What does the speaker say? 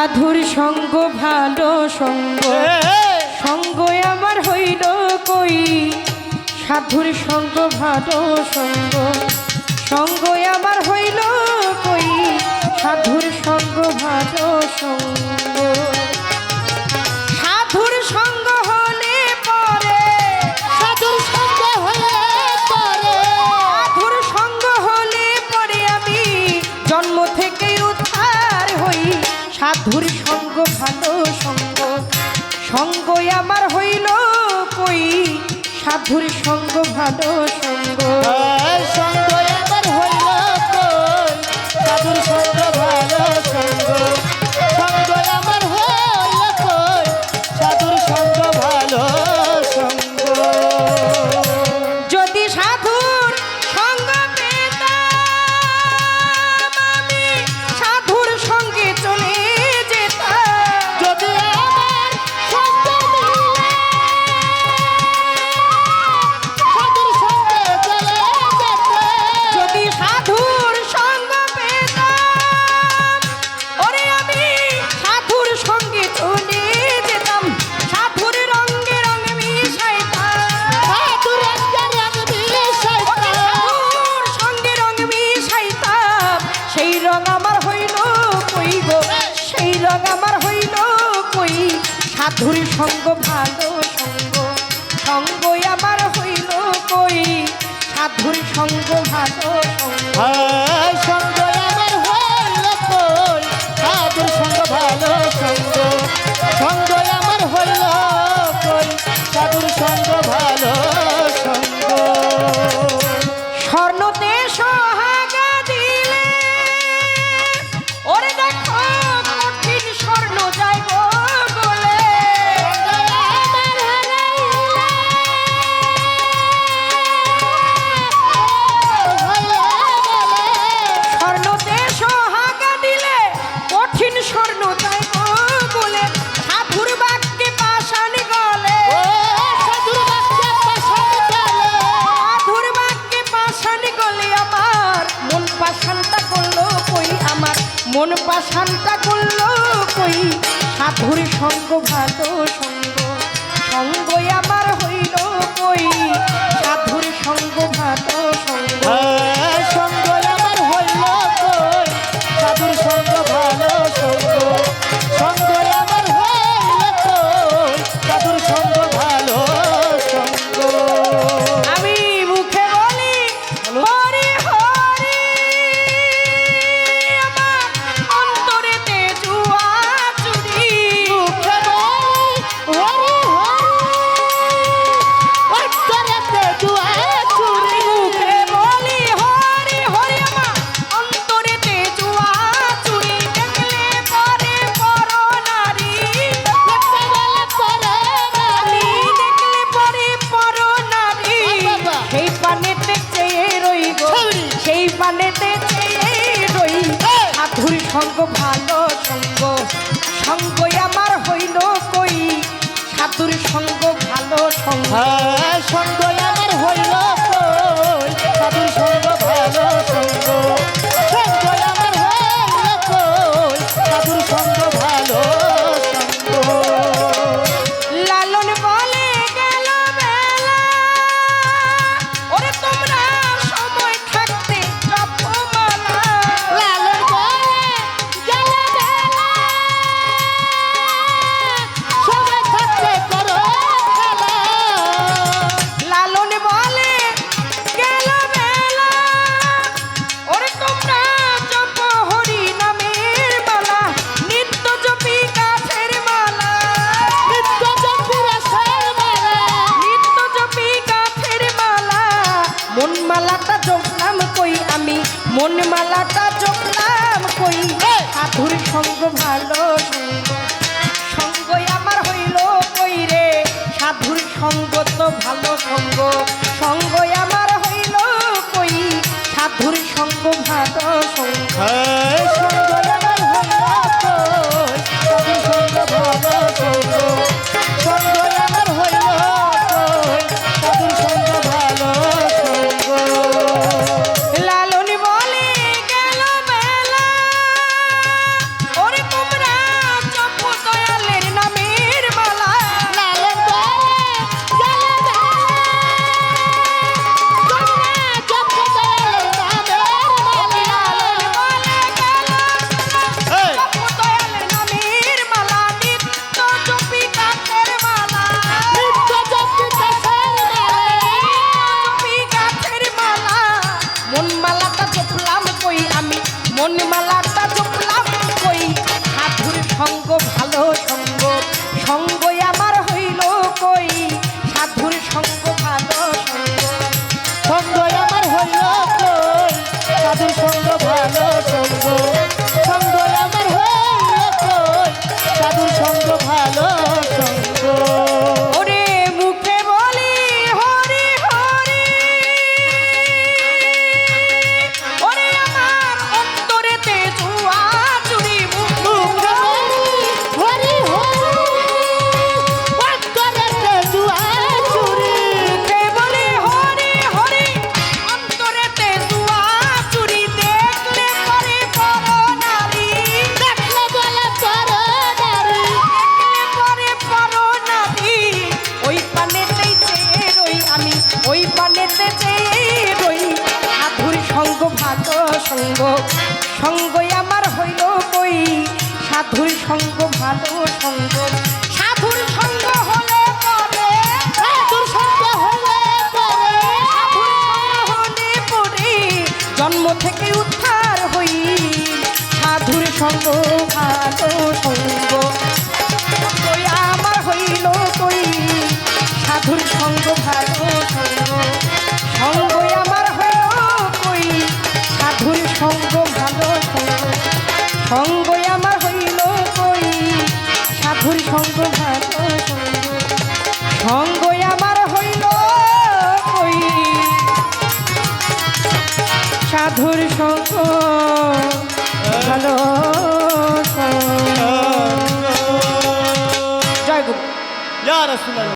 সাধুর সঙ্গ ভালো সঙ্গ। সঙ্গ আমার হইল কই? সাধুর সঙ্গ ভালো সঙ্গ। সঙ্গ আমার হইল কই? সাধুর সঙ্গ ভালো সঙ্গ। সাধুর সঙ্গ সাধুর সঙ্গ, ভালো সঙ্গ। সঙ্গ আমার হইল কই? সাধুর সঙ্গ, ভালো সঙ্গ। হ্যাঁ, সঙ্গ আমার হইল কই? সাধুর সঙ্গ, ভালো সঙ্গ। সাধুর সঙ্গ, ভালো সঙ্গ। সঙ্গই আমার হইল কই? সাধুর সঙ্গ, ভালো সঙ্গ। হ্যাঁ, আমার হইল কই? সাধুর সঙ্গ, ভালো সঙ্গ। সঙ্গ আমার হইল কই? সাধুর সঙ্গ মন পাশানটা করল কই? সাধুর সঙ্গ ভালো সঙ্গ। সঙ্গ আমার হইল কই? সাধুর সঙ্গ ভালো সঙ্গ। হ্যাঁ। সঙ্গ সঙ্গ ভালো সঙ্গ। সঙ্গ আমার হইল কই? সাধুর সঙ্গ ভালো সঙ্গ। হ্যাঁ, সঙ্গ সঙ্গ ভালো সঙ্গই আমার হইল কই রে সাধুর সঙ্গ তো ভালো সঙ্গই আমার হইল কই? সাধুর সঙ্গ ভালো সঙ্গ সাধুর সঙ্গ হলে পরে, সাধুর সঙ্গ হলে পরে। সাধুর সঙ্গ হলে পরে জন্ম থেকে উদ্ধার হই। সাধুর সঙ্গ ভালো সঙ্গ। 끝났습니다.